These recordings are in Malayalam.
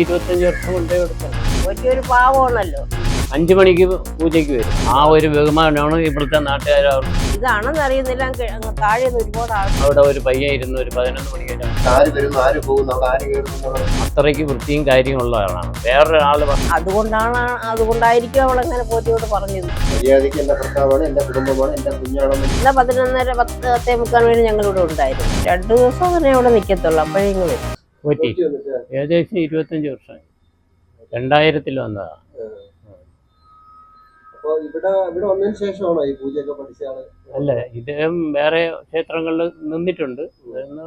ഇരുപത്തഞ്ച് വർഷം കൊണ്ടേ എടുത്തത് വലിയൊരു പാവമാണല്ലോ. അഞ്ചു മണിക്ക് പൂജയ്ക്ക് വരും. ആ ഒരു ബഹുമാനമാണ് ഇവിടുത്തെ നാട്ടുകാർ ഇതാണെന്ന് അറിയുന്നില്ല. താഴെ ഒരുപാട് ആൾ അവിടെ ഒരു പയ്യൻ ഇരുന്ന് ഒരു പതിനൊന്ന് മണിക്ക് വരെ ആര് വരുന്നു? ആര് പോകുന്നു? അവിടെ ആര് കയറുന്നു എന്നുള്ളത് അത്രയ്ക്ക് വൃത്തിയും കാര്യവും ഉള്ള ആളാണ്. വേറൊരാൾ അതുകൊണ്ടാണ് അതുകൊണ്ടായിരിക്കും അവൾ അങ്ങനെ പോറ്റിയോട് പറഞ്ഞത് മര്യാദയ്ക്ക് എന്റെ ഭർത്താവാണ് എന്റെ കുടുംബമാണ് എന്റെ കുഞ്ഞാണെന്ന് ഇന്ന പതിനൊന്നര പത്തേ മുക്കാൽ വേണ്ടി ഞങ്ങളിവിടെ ഉണ്ടായിരുന്നു. രണ്ടു ദിവസം തന്നെ അവിടെ നിൽക്കത്തുള്ളൂ അപ്പോഴേ ഇങ്ങ് വരും. പോറ്റി. ഏകദേശം ഇരുപത്തഞ്ച് വർഷമായി. രണ്ടായിരത്തിൽ വന്നതാ. അല്ല ഇദ്ദേഹം വേറെ ക്ഷേത്രങ്ങളിൽ നിന്നിട്ടുണ്ട്. അതിന്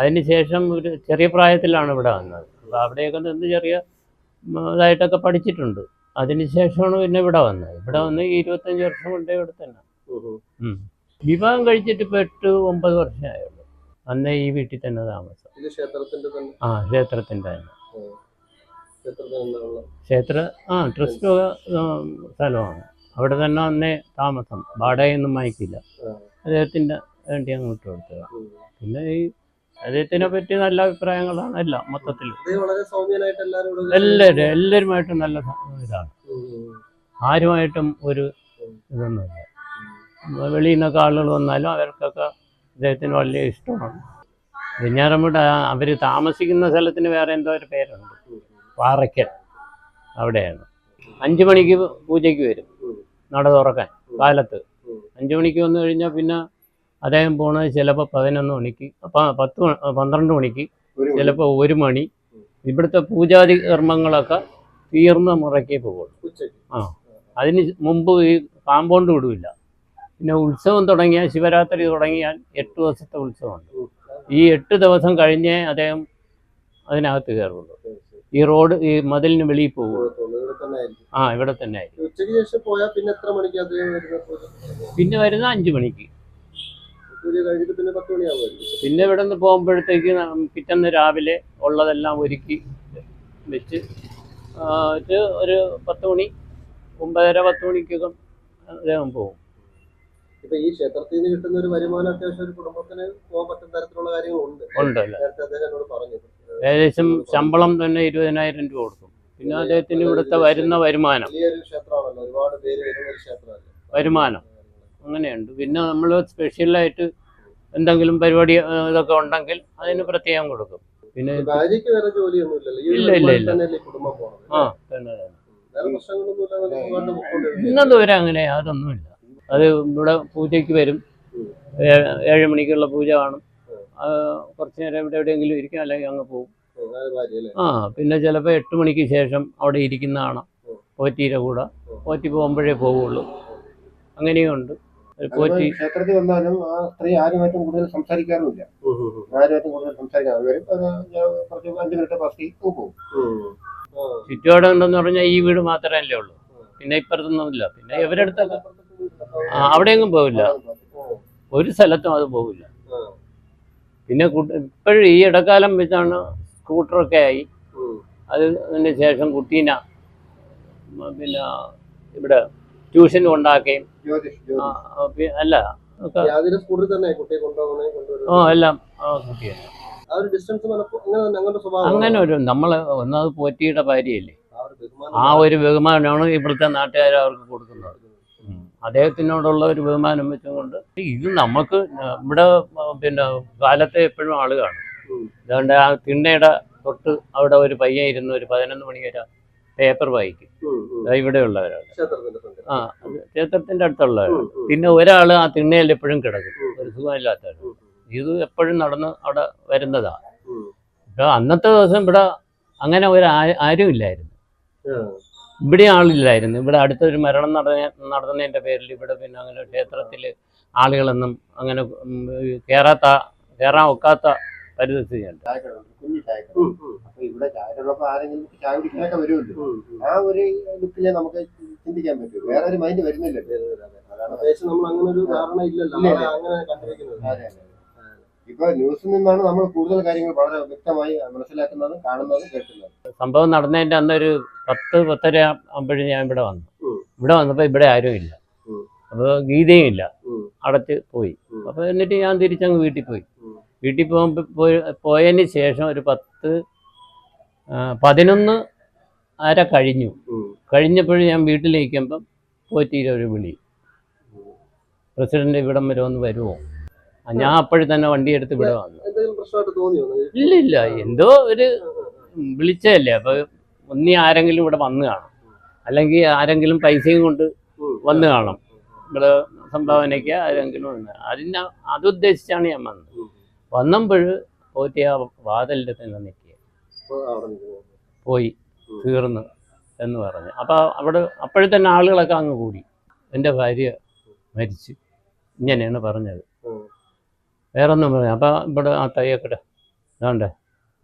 അതിന് ശേഷം ഒരു ചെറിയ പ്രായത്തിലാണ് ഇവിടെ വന്നത്. അപ്പോൾ അവിടെയൊക്കെ നിന്ന് ചെറിയ ഇതായിട്ടൊക്കെ പഠിച്ചിട്ടുണ്ട്. അതിനുശേഷമാണ് പിന്നെ ഇവിടെ വന്നത്. ഇവിടെ വന്ന് ഇരുപത്തഞ്ച് വർഷം കൊണ്ടേ ഇവിടെ തന്നെ. വിവാഹം കഴിച്ചിട്ട് ഇപ്പോൾ എട്ട് ഒമ്പത് വർഷമായുള്ളൂ. അന്നേ ഈ വീട്ടിൽ തന്നെ താമസം. ആ ക്ഷേത്രത്തിന്റെ തന്നെ? ആ ക്ഷേത്രത്തിന്റെ തന്നെ. ക്ഷേത്ര ആ ട്രസ്റ്റ് സ്ഥലമാണ്. അവിടെ തന്നെ അന്നേ താമസം. വാടകയൊന്നും വാങ്ങിക്കില്ല. അദ്ദേഹത്തിന്റെ അദ്ദേഹത്തിന്റെ വേണ്ടി അങ്ങോട്ട് കൊടുത്തത്. പിന്നെ ഈ അദ്ദേഹത്തിനെ പറ്റി നല്ല അഭിപ്രായങ്ങളാണ് എല്ലാം മൊത്തത്തിൽ എല്ലാവരും എല്ലാവരുമായിട്ടും നല്ല ഇതാണ്. ആരുമായിട്ടും ഒരു ഇതൊന്നുമില്ല. വെളിയിൽ നിന്നൊക്കെ ആളുകൾ വന്നാലും അവർക്കൊക്കെ അദ്ദേഹത്തിന് വലിയ ഇഷ്ടമാണ്. വെഞ്ഞാറമ്മൂട് അവർ താമസിക്കുന്ന സ്ഥലത്തിന് വേറെ എന്തോ ഒരു പേരുണ്ട്. പാറയ്ക്കൽ അവിടെയാണ്. അഞ്ച് മണിക്ക് പൂജയ്ക്ക് വരും. നട തുറക്കാൻ കാലത്ത് അഞ്ചു മണിക്ക് വന്നു കഴിഞ്ഞാൽ പിന്നെ അദ്ദേഹം പോണത് ചിലപ്പോൾ പതിനൊന്ന് മണിക്ക് പത്ത് പന്ത്രണ്ട് മണിക്ക്. ചിലപ്പോൾ ഒരു മണി. ഇവിടുത്തെ പൂജാതി കർമ്മങ്ങളൊക്കെ തീർന്ന മുറയ്ക്കേ പോകുള്ളൂ ആ. അതിന് മുമ്പ് ഈ കാമ്പൗണ്ട് വിടില്ല പിന്നെ ഉത്സവം തുടങ്ങിയാൽ ശിവരാത്രി തുടങ്ങിയാൽ എട്ട് ദിവസത്തെ ഉത്സവമുണ്ട്. ഈ എട്ട് ദിവസം കഴിഞ്ഞേ അദ്ദേഹം അതിനകത്ത് കയറുള്ളൂ. ഈ റോഡ് ഈ മതിലിന് വെളിയിൽ പോകുള്ളൂ. ആ ഇവിടെ തന്നെ ആയിരിക്കും. പിന്നെ വരുന്ന അഞ്ചു മണിക്ക്. പിന്നെ ഇവിടെ നിന്ന് പോകുമ്പോഴത്തേക്ക് പിറ്റന്ന് പിറ്റേന്ന് രാവിലെ ഉള്ളതെല്ലാം ഒരുക്കി വെച്ച് ഒരു പത്ത് മണി ഒമ്പതര പത്ത് മണിക്കൊക്കെ അദ്ദേഹം പോകും. ഇപ്പൊ ഈ ക്ഷേത്രത്തിൽ നിന്ന് കിട്ടുന്ന ഒരു വരുമാനം അത്യാവശ്യം ഒരു കുടുംബത്തിന് പോകാൻ പറ്റുന്ന തരത്തിലുള്ള കാര്യങ്ങളുണ്ട്. ഉണ്ടല്ലോ നേരത്തെ അദ്ദേഹം എന്നോട് പറഞ്ഞു. ഏകദേശം ശമ്പളം തന്നെ ഇരുപതിനായിരം രൂപ കൊടുക്കും പിന്നെ അദ്ദേഹത്തിന് ഇവിടുത്തെ വരുന്ന വരുമാനം. വലിയൊരു ക്ഷേത്രമാണല്ലോ. ഒരുപാട് പേര് വരുന്ന ഒരു ക്ഷേത്രമല്ലേ? വരുമാനം. അങ്ങനെയുണ്ട്. പിന്നെ നമ്മൾ സ്പെഷ്യലായിട്ട് എന്തെങ്കിലും പരിപാടി ഇതൊക്കെ ഉണ്ടെങ്കിൽ അതിന് പ്രത്യേകം കൊടുക്കും. പിന്നെ ഭാര്യയ്ക്ക് വേറെ ഇല്ല, ഇല്ല, ഇല്ല. കുടുംബം ആ തന്നെ തന്നെ. വേറെ പ്രശ്നങ്ങളൊന്നും ഇല്ലാതെ സുഖമായിട്ട് പോയിക്കൊണ്ടിരിക്കുകയാണ്. ഇന്നത് വരെ അങ്ങനെ യാതൊന്നുമില്ല. അത് ഇവിടെ പൂജയ്ക്ക് വരും. ഏഴ് മണിക്കുള്ള പൂജ കാണും. കുറച്ച് നേരം ഇവിടെ എവിടെയെങ്കിലും ഇരിക്കും അല്ലെങ്കിൽ അങ്ങ് പോകും. ആ പിന്നെ ചിലപ്പോൾ എട്ട് മണിക്ക് ശേഷം അവിടെ ഇരിക്കുന്ന കാണാം. ഉം. പോറ്റിയുടെ കൂടെ. പോറ്റി പോകുമ്പോഴേ പോവുള്ളൂ. അങ്ങനെയുണ്ട് പോറ്റി ക്ഷേത്രത്തിൽ വന്നാലും ആ സ്ത്രീ ആരുമായിട്ടും കൂടുതൽ സംസാരിക്കാറുമില്ല. ആരുമായിട്ടും കൂടുതൽ സംസാരിക്കാൻ വരും ഒരു കുറച്ച് അഞ്ച് മിനിറ്റ് പത്തി പോകും. ചുറ്റുപാടും ഉണ്ടെന്ന് പറഞ്ഞാൽ ഈ വീട് മാത്രമല്ലേ ഉള്ളൂ. പിന്നെ ഇപ്പുറത്തൊന്നുമില്ല പിന്നെ ഇവരടുത്തൊക്കെ ആ, ഒന്നും പോവില്ല. ഒരു സ്ഥലത്തും അത് പോവില്ല. പിന്നെ ഇപ്പോഴും ഈ ഇടക്കാലം വെച്ചാണ് സ്കൂട്ടറൊക്കെ ആയി. അത് അതിന് ശേഷം കുട്ടീനെ പിന്നെ ഇവിടെ ട്യൂഷൻ കൊണ്ടാക്കുകയും പി- അല്ല ഓ എല്ലാം അങ്ങനെ ഒരു നമ്മൾ ഒന്നത് പോറ്റിയുടെ ഭാര്യയല്ലേ. ആ ഒരു ബഹുമാനമാണ് ഇവിടുത്തെ നാട്ടുകാർ അവർക്ക് കൊടുക്കുന്നത്. അദ്ദേഹത്തിനോടുള്ള ഒരു ബഹുമാനം വെച്ചുകൊണ്ട് ഇത് നമുക്ക് ഇവിടെ പിന്നെ കാലത്തെ എപ്പോഴും ആൾ കാണും അതുകൊണ്ട് ആ തിണ്ണയുടെ തൊട്ട് അവിടെ ഒരു പയ്യൻ ഇരുന്ന് ഒരു പതിനൊന്ന് മണി വരെ പേപ്പർ വായിക്കും. ഇവിടെ ഉള്ളവരാണ്. ആ ക്ഷേത്രത്തിന്റെ അടുത്തുള്ളവരാണ്. പിന്നെ ഒരാൾ ആ തിണ്ണയിൽ എപ്പോഴും കിടക്കും. ഒരു സുഖമില്ലാത്ത ഇത് എപ്പോഴും നടന്ന് അവിടെ വരുന്നതാ. അന്നത്തെ ദിവസം ഇവിടെ അങ്ങനെ ഒരു ആരും ഇല്ലായിരുന്നു. ഇവിടെ ആളില്ലായിരുന്നു. ഇവിടെ അടുത്തൊരു മരണം നടന്ന നടന്നതിന്റെ പേരിൽ ഇവിടെ പിന്നെ അങ്ങനെ ക്ഷേത്രത്തിൽ ആളുകളൊന്നും അങ്ങനെ കയറാത്ത കയറാൻ ഒക്കാത്ത പരിതസ്ഥിതിയുണ്ട്. ഇവിടെ ആരെങ്കിലും ചായ കുടിക്കാനൊക്കെ വരുമല്ലോ. ഉം, ഉം. ആ ഒരു ലുക്കിലെ നമുക്ക് ചിന്തിക്കാൻ പറ്റും. വേറെ ഒരു മൈൻഡ് വരുന്നില്ല അതാണ് നമ്മൾ അങ്ങനെ ഒരു ധാരണ ഇല്ലല്ലോ. അങ്ങനെ കണ്ടിരിക്കുന്നത്. ഇപ്പൊ ന്യൂസിൽ നിന്നാണ് നമ്മൾ കൂടുതൽ കാര്യങ്ങൾ വളരെ വ്യക്തമായി മനസ്സിലാക്കുന്നത് കാണുന്നതും കേൾക്കുന്നത്. സംഭവം നടന്നതിന്റെ അന്നൊരു പത്ത് പത്തര ആകുമ്പോഴും ഞാൻ ഇവിടെ വന്നു. ഇവിടെ വന്നപ്പോ ഇവിടെ ആരും ഇല്ല. അപ്പൊ ഗീതയും ഇല്ല. അടച്ച് പോയി. അപ്പൊ എന്നിട്ട് ഞാൻ തിരിച്ചങ്ങ് വീട്ടിൽ പോയി. വീട്ടിൽ പോകുമ്പോൾ പോയി പോയതിന് ശേഷം ഒരു പത്ത് പതിനൊന്ന് അര കഴിഞ്ഞു. കഴിഞ്ഞപ്പോഴും ഞാൻ വീട്ടിലിരിക്കുമ്പം പോറ്റിയിലൊരു വിളി. പ്രസിഡന്റ് ഇവിടം വരെ ഒന്ന് വരുമോ? ഞാൻ അപ്പോഴും തന്നെ വണ്ടി എടുത്ത് തോന്നിയോ? ഇല്ല ഇല്ല. എന്തോ ഒരു വിളിച്ചതല്ലേ. അപ്പൊ ഒന്നി ആരെങ്കിലും ഇവിടെ വന്നു കാണും. അല്ലെങ്കിൽ ആരെങ്കിലും പൈസയും കൊണ്ട് വന്നു കാണും. ഇവിടെ സംഭാവനയ്ക്ക് ആരെങ്കിലും വന്ന്. അതിന് അതുദ്ദേശിച്ചാണ് ഞാൻ വന്നത്. വന്നപ്പോഴ് വന്നപ്പോൾ പോറ്റി ആ വാതിലിന്റെ തന്നെ നിൽക്കുക. പോയി തീർന്നു എന്ന് പറഞ്ഞു. അപ്പോൾ അവിടെ അപ്പോഴത്തന്നെ ആളുകളൊക്കെ അങ്ങ് കൂടി. എന്റെ ഭാര്യ മരിച്ചു. ഇങ്ങനെയാണ് പറഞ്ഞത്. വേറെ ഒന്നും പറഞ്ഞു അപ്പോൾ ഇവിടെ ആ തയ്യക്കട ഇതാണ്ട്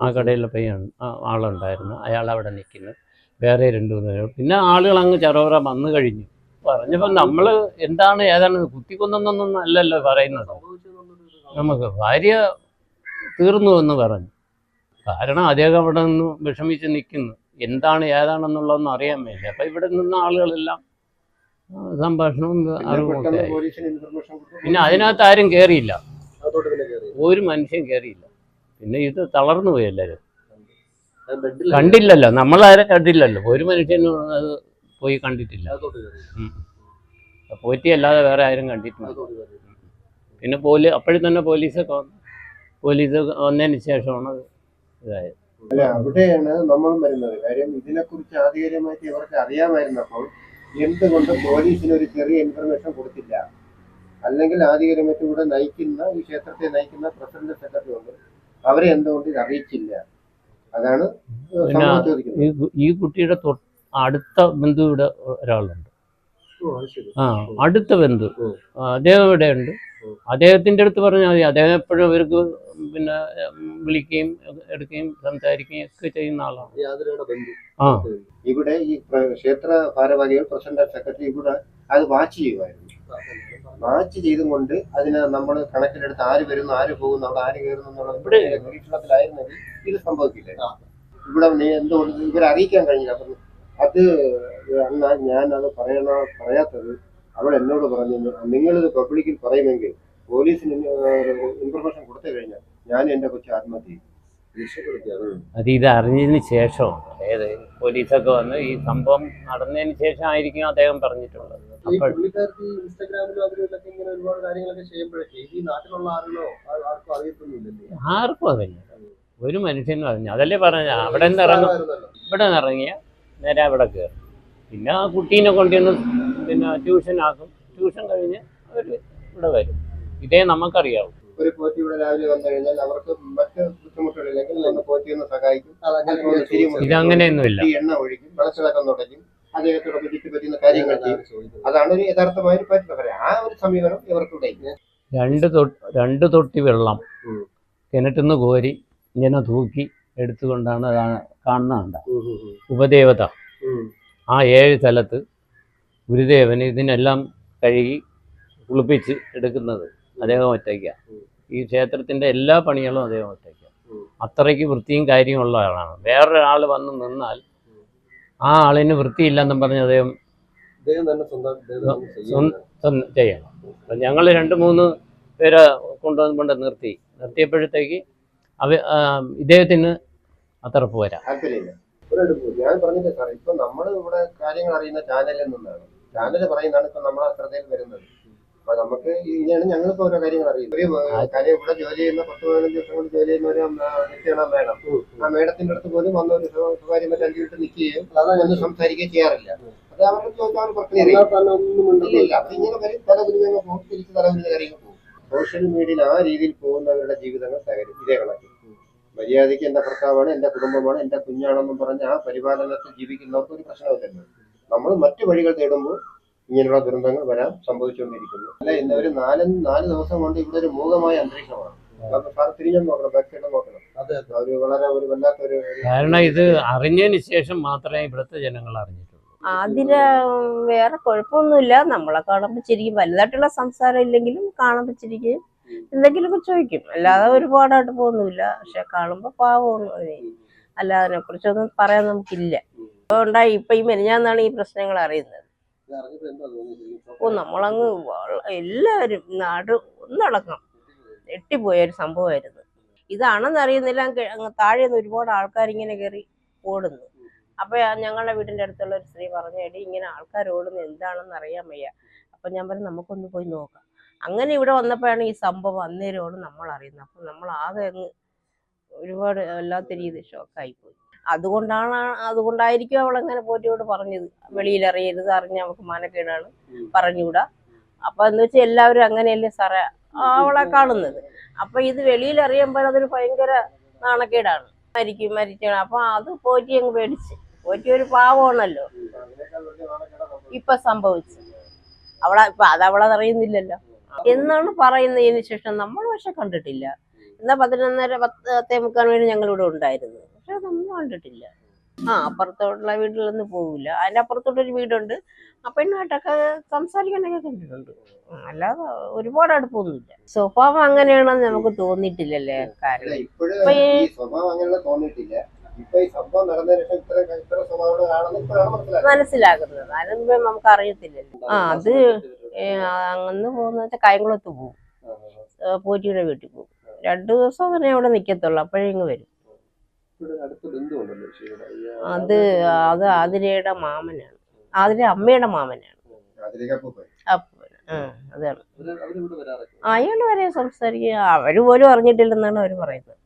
ആ കടയിലെ പയ്യാണ് ആ ആളുണ്ടായിരുന്നു. അയാൾ അവിടെ നിൽക്കുന്നു വേറെ രണ്ട് മൂന്ന് പേര്. പിന്നെ ആളുകൾ അങ്ങ് ചെറോറ വന്നു കഴിഞ്ഞു. പറഞ്ഞപ്പോൾ നമ്മൾ എന്താണ് ഏതാണ് കുത്തിക്കൊന്നൊന്നും അല്ലല്ലോ പറയുന്നത്. നമുക്ക് ഭാര്യ തീർന്നു എന്ന് പറഞ്ഞു. കാരണം അദ്ദേഹം അവിടെ നിന്ന് വിഷമിച്ച് നിൽക്കുന്നു. എന്താണ് ഏതാണെന്നുള്ളതൊന്നും അറിയാൻ വേണ്ടി അപ്പം ഇവിടെ നിന്ന ആളുകളെല്ലാം സംഭാഷണവും അറിവും പിന്നെ അതിനകത്ത് ആരും കയറിയില്ല ഒരു മനുഷ്യൻ കയറിയില്ല പിന്നെ ഇത് തളർന്നു പോയി എല്ലാവരും കണ്ടില്ലല്ലോ. നമ്മളാരെ കണ്ടില്ലല്ലോ. ഒരു മനുഷ്യനും അത് പോയി കണ്ടിട്ടില്ല. പോയിട്ട് പോറ്റി അല്ലാതെ വേറെ ആരും കണ്ടിട്ടില്ല. പിന്നെ പോലീസ് അപ്പോഴും തന്നെ പോലീസൊക്കെ വന്നു പോലീസ് വന്നതിന് ശേഷമാണ് ഇതായത്. അല്ല അവിടെയാണ് നമ്മൾ വരുന്നത്. കാര്യം ഇതിനെക്കുറിച്ച് ആധികാരികമായിട്ട് ഇവർക്ക് അറിയാമായിരുന്നപ്പോൾ എന്തുകൊണ്ട് പോലീസിന് ഒരു ചെറിയ ഇൻഫർമേഷൻ കൊടുത്തില്ല? അല്ലെങ്കിൽ ആധികാരികമായിട്ട് ഇവിടെ നയിക്കുന്ന ഈ ക്ഷേത്രത്തെ നയിക്കുന്ന പ്രസിഡന്റ് സെക്രട്ടറി ഉണ്ട്. അവരെ എന്തുകൊണ്ട് ഇത് അറിയിച്ചില്ല? അതാണ് ഈ കുട്ടിയുടെ അടുത്ത ബന്ധു ഇവിടെ ഒരാളുണ്ട് ആ അടുത്ത ബന്ധു. അദ്ദേഹം ഇവിടെ ഉണ്ട്. അദ്ദേഹത്തിന്റെ അടുത്ത് പറഞ്ഞാൽ മതി. അദ്ദേഹം എപ്പോഴും അവർക്ക് പിന്നെ വിളിക്കുകയും എടുക്കുകയും സംസാരിക്കുകയും ഒക്കെ ചെയ്യുന്ന ആളാണ്. ആ. ഇവിടെ ഈ ക്ഷേത്ര ഭാരവാഹികൾ പ്രസിഡന്റ് സെക്രട്ടറി ഇവിടെ അത് വാച്ച് ചെയ്യുമായിരുന്നു. വാച്ച് ചെയ്തും കൊണ്ട് അതിനെ നമ്മൾ കണക്കിലെടുത്ത് ആര് വരുന്നു ആര് പോകുന്നു അവിടെ ആര് കയറുന്നു എന്നുള്ളത് ഇവിടെ നിരീക്ഷണത്തിലായിരുന്നെങ്കിൽ ഇത് സംഭവിക്കില്ല. ഇവിടെ നീ എന്തുകൊണ്ട് ഇവരെ അറിയിക്കാൻ കഴിഞ്ഞില്ല. അപ്പം അത് അണ്ണ ഞാൻ അത് പറയണ പറയാത്തത് അവൾ എന്നോട് പറഞ്ഞു നിങ്ങളിത് പബ്ലിക്കിൽ പറയുമെങ്കിൽ പോലീസിന് ഇൻഫർമേഷൻ കൊടുത്തു കഴിഞ്ഞാൽ ഞാൻ എന്റെ കൊച്ചു ആത്മഹത്യ ചെയ്യും അത് ഇത് അറിഞ്ഞതിന് ശേഷമാണ് അതായത് പോലീസൊക്കെ വന്ന് ഈ സംഭവം നടന്നതിന് ശേഷം ആയിരിക്കും അദ്ദേഹം പറഞ്ഞിട്ടുള്ളത്. അപ്പോൾ ആർക്കും അറിഞ്ഞു ഒരു മനുഷ്യനും അറിഞ്ഞു അതല്ലേ പറഞ്ഞ അവിടെ നിന്ന് ഇറങ്ങും. ഇവിടെ നിന്ന് ഇറങ്ങിയ നേരെ അവിടെ കയറും. പിന്നെ ആ കുട്ടീനെ കൊണ്ടുവന്ന് പിന്നെ ട്യൂഷൻ ആക്കും. ട്യൂഷൻ കഴിഞ്ഞ് അവർ ഇവിടെ വരും. ഇതേ നമുക്കറിയാവും. ഒരു ഇവിടെ രാവിലെ വന്നു കഴിഞ്ഞാൽ അവർക്ക് മറ്റ് ബുദ്ധിമുട്ടുകളില്ലെങ്കിൽ നമ്മൾ പോറ്റി ഒന്ന് സഹായിക്കും. ഇതങ്ങനെയൊന്നുമില്ല ഈ എണ്ണ ഒഴിക്കും മനസ്സിലാക്കാൻ തുടങ്ങും അദ്ദേഹത്തോടൊപ്പം ചുറ്റി പറ്റുന്ന കാര്യങ്ങൾ ചെയ്യും അതാണ് ഒരു യഥാർത്ഥമായ ഒരു ആ ഒരു സമീപനം ഇവർക്കിവിടെ ഇല്ല. രണ്ട് തൊട്ട് രണ്ട് തൊട്ടി വെള്ളം ഉം. കിണറ്റിൽ നിന്ന് കോരി ഇങ്ങനെ തൂക്കി എടുത്തുകൊണ്ടാണ് ഉം. ഉപദേവത ആ ഏഴ് സ്ഥലത്ത് ഗുരുദേവന് ഇതിനെല്ലാം കഴുകി കുളിപ്പിച്ച് എടുക്കുന്നത് അദ്ദേഹം ഒറ്റയ്ക്കാണ് ഈ ക്ഷേത്രത്തിന്റെ എല്ലാ പണികളും അദ്ദേഹം ഒറ്റയ്ക്കാണ്. അത്രയ്ക്ക് വൃത്തിയും കാര്യമുള്ള ആളാണ്. വേറൊരാൾ വന്ന് നിന്നാൽ ആ ആളിന് വൃത്തിയില്ലെന്നും പറഞ്ഞ് അദ്ദേഹം ചെയ്യണം. അപ്പം ഞങ്ങൾ രണ്ട് മൂന്ന് പേരെ കൊണ്ടുവന്നുകൊണ്ട് നിർത്തി. നിർത്തിയപ്പോഴത്തേക്ക് അവ ഇദ്ദേഹത്തിന് അത്ര പോരാ. ഞാൻ പറഞ്ഞില്ലേ സാർ ഇപ്പൊ നമ്മൾ ഇവിടെ കാര്യങ്ങൾ അറിയുന്ന ചാനലിൽ നിന്നാണ്. ചാനൽ പറയുന്നതാണ് ഇപ്പൊ നമ്മളെ ശ്രദ്ധയിൽ വരുന്നത്. അപ്പൊ നമുക്ക് ഇങ്ങനെയാണ് ഞങ്ങളിപ്പോ ഓരോ കാര്യങ്ങൾ അറിയുന്നത്. ഒരു കാര്യം ഇവിടെ ജോലി ചെയ്യുന്ന പത്ത് പതിനഞ്ച് ദിവസം കൊണ്ട് ജോലി ചെയ്യുന്ന ഒരു നിൽക്കണം വേണം ഉം. ആ മേഡത്തിന്റെ അടുത്ത് പോലും വന്ന ഒരു സ്വ- സ്വകാര്യം മറ്റേ അഞ്ചു മിനിറ്റ് നിൽക്കുകയും ഒന്നും സംസാരിക്കുകയും ചെയ്യാറില്ല. അത് അവർക്ക് ചോദിച്ചാൽ അവർ ഒന്നും ഇല്ല. ഇല്ല. ഇങ്ങനെ വരും തല കുരുങ്ങ് പോകും തിരിച്ച് തല കുരുങ്ങ കാര്യങ്ങൾ പോകും. സോഷ്യൽ മീഡിയയിൽ ആ രീതിയിൽ പോകുന്നവരുടെ ജീവിതങ്ങൾ തകരും ഇതേ കണക്ക്. മര്യാദയ്ക്ക് എന്റെ ഭർത്താവാണ് എന്റെ കുടുംബമാണ് എന്റെ കുഞ്ഞാണെന്നും പറഞ്ഞ് ആ പരിപാലനത്തിൽ ജീവിക്കുന്നവർക്ക് ഒരു പ്രശ്നമില്ലല്ലോ നമ്മൾ മറ്റു വഴികൾ തേടുമ്പോൾ ഇങ്ങനെയുള്ള ദുരന്തങ്ങൾ വരാൻ സംഭവിച്ചുകൊണ്ടിരിക്കുന്നു. അല്ല? ഇന്ന് ഒരു നാല് നാല് ദിവസം കൊണ്ട് ഇവിടെ ഒരു മൂകമായ അന്തരീക്ഷമാണ്. സാർ തിരിഞ്ഞു നോക്കണം നോക്കണം. ഒരു വളരെ ഒരു വല്ലാത്തൊരു കാരണം ഇത് അറിഞ്ഞതിന് ശേഷം മാത്രമേ ഇവിടുത്തെ ജനങ്ങൾ അറിഞ്ഞിട്ടുള്ളൂ. ആതിര വേറെ കുഴപ്പമൊന്നുമില്ല. നമ്മളെ കാണുമ്പോൾ ചിരിക്കും. വലുതായിട്ടുള്ള സംസാരം ഇല്ലെങ്കിലും കാണുമ്പോൾ ചിരിക്കും. എന്തെങ്കിലുമൊക്കെ ചോദിക്കും. അല്ലാതെ ഒരുപാടായിട്ട് പോകുന്നില്ല. പക്ഷെ കാണുമ്പോൾ പാവമാണ് അല്ല അല്ലാതെ അതിനെ കുറിച്ചൊന്നും പറയാൻ നമുക്കില്ല. ഇപ്പൊ ഉണ്ടായി ഇപ്പൊ ഈ മെനിഞ്ഞാന്നാണ് ഈ പ്രശ്നങ്ങൾ അറിയുന്നത്. ഓ നമ്മളങ്ങ് എല്ലാവരും നാട് ഒന്നടക്കം ഞെട്ടിപ്പോയ ഒരു സംഭവമായിരുന്നു. ഇതാണെന്ന് അറിയുന്നില്ല താഴെ നിന്ന് ഒരുപാട് ആൾക്കാർ ഇങ്ങനെ കയറി ഓടുന്നു. അപ്പൊ ഞങ്ങളുടെ വീടിന്റെ അടുത്തുള്ള ഒരു സ്ത്രീ പറഞ്ഞു എടി ഇങ്ങനെ ആൾക്കാർ ഓടുന്നത് എന്താണെന്ന് അറിയാൻ വയ്യ. അപ്പൊ ഞാൻ പറഞ്ഞു നമുക്കൊന്ന് പോയി നോക്കാം. അങ്ങനെ ഇവിടെ വന്നപ്പോഴാണ് ഈ സംഭവം അന്നേരോട് നമ്മൾ അറിയുന്നത് അപ്പൊ നമ്മൾ ആകെ അങ്ങ് ഒരുപാട് വല്ലാത്ത രീതിയിൽ ഷോക്കായി പോയി അതുകൊണ്ടാണ് അതുകൊണ്ടായിരിക്കും അവൾ അങ്ങനെ പോറ്റിയോട് പറഞ്ഞത്. വെളിയിൽ അറിയരുത് അറിഞ്ഞ അവൾക്ക് മാനക്കേടാണ്. പറഞ്ഞുകൂടാ. അപ്പൊ എന്ന് വെച്ചാൽ എല്ലാവരും അങ്ങനെയല്ലേ സാറേ? അവളെ കാണുന്നത്. അപ്പൊ ഇത് വെളിയിൽ അറിയുമ്പോൾ അതൊരു ഭയങ്കര നാണക്കേടാണ്. മരിക്കും മരിക്കണം അപ്പൊ അത് പോറ്റി അങ്ങ് പേടിച്ച്. പോറ്റി ഒരു പാവമാണല്ലോ. ഇപ്പൊ സംഭവിച്ചു അവളെ ഇപ്പൊ അത് അവളതറിയുന്നില്ലല്ലോ എന്നാണ് പറയുന്നതിന് ശേഷം നമ്മൾ പക്ഷെ കണ്ടിട്ടില്ല. എന്നാ പതിനൊന്നര പത്തേ മുക്കാൽ വേണ്ടി ഞങ്ങളിവിടെ ഉണ്ടായിരുന്നു പക്ഷെ അതൊന്നും കണ്ടിട്ടില്ല. ആ അപ്പുറത്തോട്ടുള്ള വീട്ടിലൊന്നും പോകില്ല അതിന്റെ അപ്പുറത്തോട്ടൊരു വീടുണ്ട്. ആ പെണ്ണുമായിട്ടൊക്കെ സംസാരിക്കാനൊക്കെ കണ്ടിട്ടുണ്ട്. അല്ലാതെ ഒരുപാട് അടുപ്പമൊന്നുമില്ല സ്വഭാവം അങ്ങനെയാണെന്ന് നമുക്ക് തോന്നിയിട്ടില്ലല്ലേ? കാരണം ഇപ്പൊ ഈ- മനസ്സിലാക്കുന്നത് അതിന് നമുക്ക് അറിയത്തില്ലല്ലോ ആ അത് അങ്ങന്ന് പോകുന്ന വെച്ചാൽ കായംകുളത്ത് പോകും പോറ്റിയുടെ വീട്ടിൽ പോകും രണ്ടു ദിവസം അങ്ങനെ അവിടെ നിൽക്കത്തുള്ളൂ അപ്പോഴേ ഇങ്ങ് വരും ഇവിടെ അടുത്ത ബന്ധുവുണ്ടല്ലോ ശരിയുടെ അത് അത് ആതിരയുടെ മാമനാണ്. ആതിര അമ്മയുടെ മാമനാണ്. അതാണ്. അയാൾ വരെ സംസാരിക്കുക. അവർ പോലും അറിഞ്ഞിട്ടില്ലെന്നാണ് അവർ പറയുന്നത്.